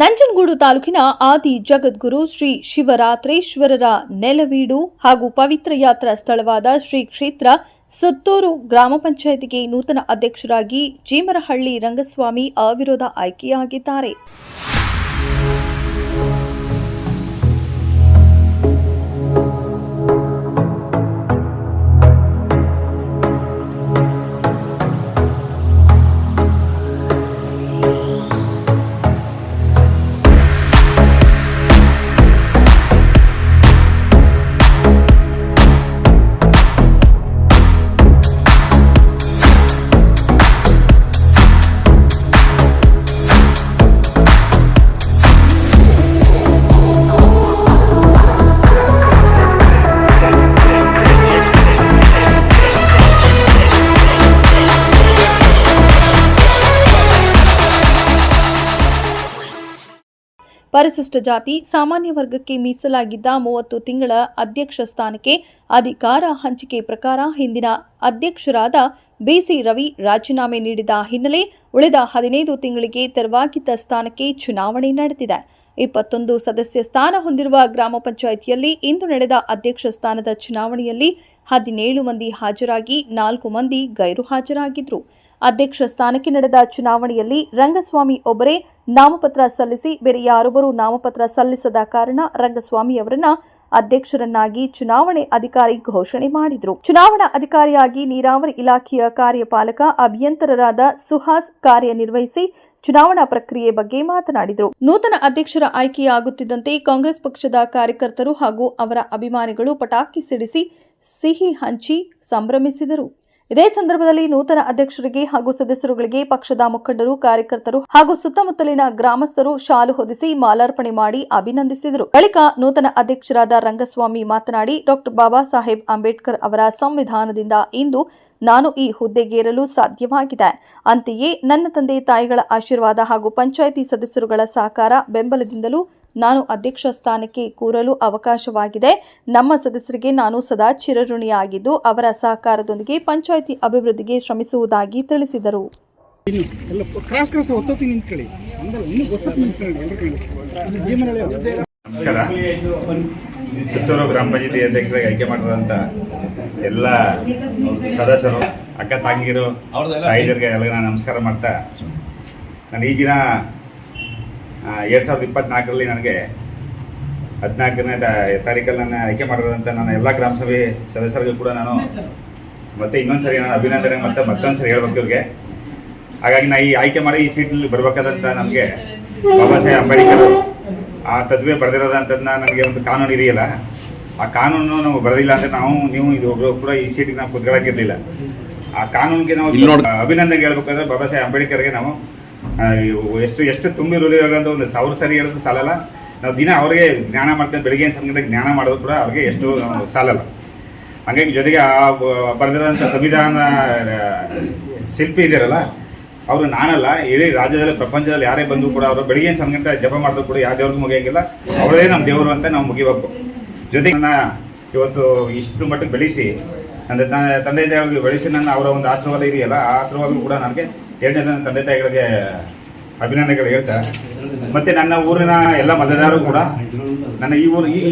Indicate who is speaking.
Speaker 1: ನಂಜನಗೂಡು ತಾಲೂಕಿನ ಆದಿ ಜಗದ್ಗುರು ಶ್ರೀ ಶಿವರಾತ್ರೇಶ್ವರರ ನೆಲವೀಡು ಹಾಗೂ ಪವಿತ್ರ ಯಾತ್ರಾ ಸ್ಥಳವಾದ ಶ್ರೀ ಕ್ಷೇತ್ರ ಸುತ್ತೂರು ಗ್ರಾಮ ಪಂಚಾಯತಿಗೆ ನೂತನ ಅಧ್ಯಕ್ಷರಾಗಿ ಜೀಮರಹಳ್ಳಿ ರಂಗಸ್ವಾಮಿ ಅವಿರೋಧ ಆಯ್ಕೆಯಾಗಿದ್ದಾರೆ. ಪರಿಶಿಷ್ಟ ಜಾತಿ ಸಾಮಾನ್ಯ ವರ್ಗಕ್ಕೆ ಮೀಸಲಾಗಿದ್ದ ಮೂವತ್ತು ತಿಂಗಳ ಅಧ್ಯಕ್ಷ ಸ್ಥಾನಕ್ಕೆ ಅಧಿಕಾರ ಹಂಚಿಕೆ ಪ್ರಕಾರ ಹಿಂದಿನ ಅಧ್ಯಕ್ಷರಾದ ಬಿಸಿ ರವಿ ರಾಜೀನಾಮೆ ನೀಡಿದ ಹಿನ್ನೆಲೆ ಉಳಿದ ಹದಿನೈದು ತಿಂಗಳಿಗೆ ತೆರವಾಗಿದ್ದ ಸ್ಥಾನಕ್ಕೆ ಚುನಾವಣೆ ನಡೆದಿದೆ. ಇಪ್ಪತ್ತೊಂದು ಸದಸ್ಯ ಸ್ಥಾನ ಹೊಂದಿರುವ ಗ್ರಾಮ ಪಂಚಾಯಿತಿಯಲ್ಲಿ ಇಂದು ನಡೆದ ಅಧ್ಯಕ್ಷ ಸ್ಥಾನದ ಚುನಾವಣೆಯಲ್ಲಿ ಹದಿನೇಳು ಮಂದಿ ಹಾಜರಾಗಿ ನಾಲ್ಕು ಮಂದಿ ಗೈರು ಹಾಜರಾಗಿದ್ರು ಅಧ್ಯಕ್ಷ ಸ್ಥಾನಕ್ಕೆ ನಡೆದ ಚುನಾವಣೆಯಲ್ಲಿ ರಂಗಸ್ವಾಮಿ ಒಬ್ಬರೇ ನಾಮಪತ್ರ ಸಲ್ಲಿಸಿ ಬೇರೆ ಯಾರೊಬ್ಬರು ನಾಮಪತ್ರ ಸಲ್ಲಿಸದ ಕಾರಣ ರಂಗಸ್ವಾಮಿ ಅವರನ್ನ ಅಧ್ಯಕ್ಷರನ್ನಾಗಿ ಚುನಾವಣೆ ಅಧಿಕಾರಿ ಘೋಷಣೆ ಮಾಡಿದರು. ಚುನಾವಣಾ ಅಧಿಕಾರಿಯಾಗಿ ನೀರಾವರಿ ಇಲಾಖೆಯ ಕಾರ್ಯಪಾಲಕ ಅಭಿಯಂತರರಾದ ಸುಹಾಸ್ ಕಾರ್ಯನಿರ್ವಹಿಸಿ ಚುನಾವಣಾ ಪ್ರಕ್ರಿಯೆ ಬಗ್ಗೆ ಮಾತನಾಡಿದರು. ನೂತನ ಅಧ್ಯಕ್ಷರ ಆಯ್ಕೆಯಾಗುತ್ತಿದ್ದಂತೆ ಕಾಂಗ್ರೆಸ್ ಪಕ್ಷದ ಕಾರ್ಯಕರ್ತರು ಹಾಗೂ ಅವರ ಅಭಿಮಾನಿಗಳು ಪಟಾಕಿ ಸಿಡಿಸಿ ಸಿಹಿ ಹಂಚಿ ಸಂಭ್ರಮಿಸಿದರು. ಇದೇ ಸಂದರ್ಭದಲ್ಲಿ ನೂತನ ಅಧ್ಯಕ್ಷರಿಗೆ ಹಾಗೂ ಸದಸ್ಯರುಗಳಿಗೆ ಪಕ್ಷದ ಮುಖಂಡರು, ಕಾರ್ಯಕರ್ತರು ಹಾಗೂ ಸುತ್ತಮುತ್ತಲಿನ ಗ್ರಾಮಸ್ಥರು ಶಾಲು ಹೊದಿಸಿ ಮಾಲಾರ್ಪಣೆ ಮಾಡಿ ಅಭಿನಂದಿಸಿದರು. ಬಳಿಕ ನೂತನ ಅಧ್ಯಕ್ಷರಾದ ರಂಗಸ್ವಾಮಿ ಮಾತನಾಡಿ, ಡಾಕ್ಟರ್ ಬಾಬಾ ಸಾಹೇಬ್ ಅಂಬೇಡ್ಕರ್ ಅವರ ಸಂವಿಧಾನದಿಂದ ಇಂದು ನಾನು ಈ ಹುದ್ದೆಗೇರಲು ಸಾಧ್ಯವಾಗಿದೆ. ಅಂತೆಯೇ ನನ್ನ ತಂದೆ, ತಾಯಿಗಳ ಆಶೀರ್ವಾದ ಹಾಗೂ ಪಂಚಾಯಿತಿ ಸದಸ್ಯರುಗಳ ಸಹಕಾರ ಬೆಂಬಲದಿಂದಲೂ ನಾನು ಅಧ್ಯಕ್ಷ ಸ್ಥಾನಕ್ಕೆ ಕೂರಲು ಅವಕಾಶವಾಗಿದೆ. ನಮ್ಮ ಸದಸ್ಯರಿಗೆ ನಾನು ಸದಾ ಚಿರಋಣಿಯಾಗಿದ್ದು ಅವರ ಸಹಕಾರದೊಂದಿಗೆ ಪಂಚಾಯಿತಿ ಅಭಿವೃದ್ಧಿಗೆ ಶ್ರಮಿಸುವುದಾಗಿ ತಿಳಿಸಿದರು.
Speaker 2: ನಮಸ್ಕಾರ. ಸುತ್ತೂರು ಗ್ರಾಮ ಪಂಚಾಯತಿ ಅಧ್ಯಕ್ಷರಾಗಿ ಆಯ್ಕೆ ಮಾಡಿರೋಂಥ ಎಲ್ಲ ಸದಸ್ಯರು ಅಕ್ಕ ತಂಗಿರು ತಾಯಿದರಿಗೆ ಎಲ್ಲ ನಾನು ನಮಸ್ಕಾರ ಮಾಡ್ತಾ ನಾನು ಈ ದಿನ ಎರಡು ಸಾವಿರದ ಇಪ್ಪತ್ನಾಲ್ಕರಲ್ಲಿ ನನಗೆ ಹದಿನಾಲ್ಕನೇ ತಾರೀಕಲ್ಲಿ ನನ್ನ ಆಯ್ಕೆ ಮಾಡಿರುವಂತ ನನ್ನ ಎಲ್ಲ ಗ್ರಾಮ ಸಭೆ ಸದಸ್ಯರಿಗೂ ಕೂಡ ನಾನು ಮತ್ತೆ ಇನ್ನೊಂದು ಸರಿ ನಾನು ಅಭಿನಂದನೆ ಮತ್ತೆ ಮತ್ತೊಂದು ಸರಿ ಹೇಳ್ಬೇಕು ಇವ್ರಿಗೆ. ಹಾಗಾಗಿ ನಾ ಈ ಆಯ್ಕೆ ಮಾಡಿ ಈ ಸೀಟ್ನಲ್ಲಿ ಬರ್ಬೇಕಾದಂತ ನಮಗೆ ಬಾಬಾ ಸಾಹೇಬ್ ಅಂಬೇಡ್ಕರ್ ಆ ತದ್ವೆ ಬರೆದಿರೋದಂಥದ್ದನ್ನ ನನಗೆ ಒಂದು ಕಾನೂನು ಇದೆಯಲ್ಲ ಆ ಕಾನೂನು ನಾವು ಬರೆದಿಲ್ಲ ಅಂದ್ರೆ ನಾವು ನೀವು ಇದು ಕೂಡ ಈ ಸೀಟಿಗೆ ನಾವು ಕುತ್ಕೊಳ್ಳೋಕ್ಕಿರ್ಲಿಲ್ಲ ಆ ಕಾನೂನಿಗೆ ನಾವು ಅಭಿನಂದನೆ ಹೇಳ್ಬೇಕಾದ್ರೆ ಬಾಬಾ ಸಾಹೇಬ್ ಅಂಬೇಡ್ಕರ್ಗೆ ನಾವು ಎಷ್ಟು ಎಷ್ಟು ತುಂಬಿ ಅಂತ ಒಂದು ಸಾವಿರ ಸರಿ ಹೇಳೋದು ಸಾಲಲ್ಲ. ನಾವು ದಿನ ಅವ್ರಿಗೆ ಜ್ಞಾನ ಮಾಡ್ತೇವೆ ಬೆಳಗ್ಗೆ ಸಂಗೀತ ಜ್ಞಾನ ಮಾಡೋದು ಕೂಡ ಅವ್ರಿಗೆ ಎಷ್ಟು ಸಾಲಲ್ಲ. ಹಂಗಾಗಿ ಜೊತೆಗೆ ಆ ಬರೆದಿರೋಂಥ ಸಂವಿಧಾನ ಶಿಲ್ಪಿ ಇದ್ದಾರಲ್ಲ ಅವರು ನಾನಲ್ಲ, ಇಡೀ ರಾಜ್ಯದಲ್ಲಿ, ಪ್ರಪಂಚದಲ್ಲಿ ಯಾರೇ ಬಂದರೂ ಕೂಡ ಅವರು ಬೆಳಿಗ್ಗೆ ಸಂಗಂತ ಜಪ ಮಾಡಿದ್ರು ಕೂಡ ಯಾವ ದೇವ್ರಿಗೂ ಮುಗಿಯೋಂಗಿಲ್ಲ. ಅವರೇ ನಮ್ಮ ದೇವರು ಅಂತ ನಾವು ಮುಗಿಬೇಕು. ಜೊತೆಗೆ ನನ್ನ ಇವತ್ತು ಇಷ್ಟು ಮಟ್ಟಕ್ಕೆ ಬೆಳೆಸಿ, ನನ್ನ ತಂದೆ ತಾಯಿಗಳಿಗೆ ಬೆಳೆಸಿ ನನ್ನ ಅವರ ಒಂದು ಆಶೀರ್ವಾದ ಇದೆಯಲ್ಲ, ಆ ಆಶೀರ್ವಾದ ಕೂಡ ನನಗೆ ಎರಡನೇ ತಂದೆ ತಾಯಿಗಳಿಗೆ ಅಭಿನಂದನೆಗಳು ಹೇಳ್ತಾ. ಮತ್ತೆ ನನ್ನ ಊರಿನ ಎಲ್ಲ ಮತದಾರರು ಕೂಡ, ನನ್ನ ಈ ಊರು ಈ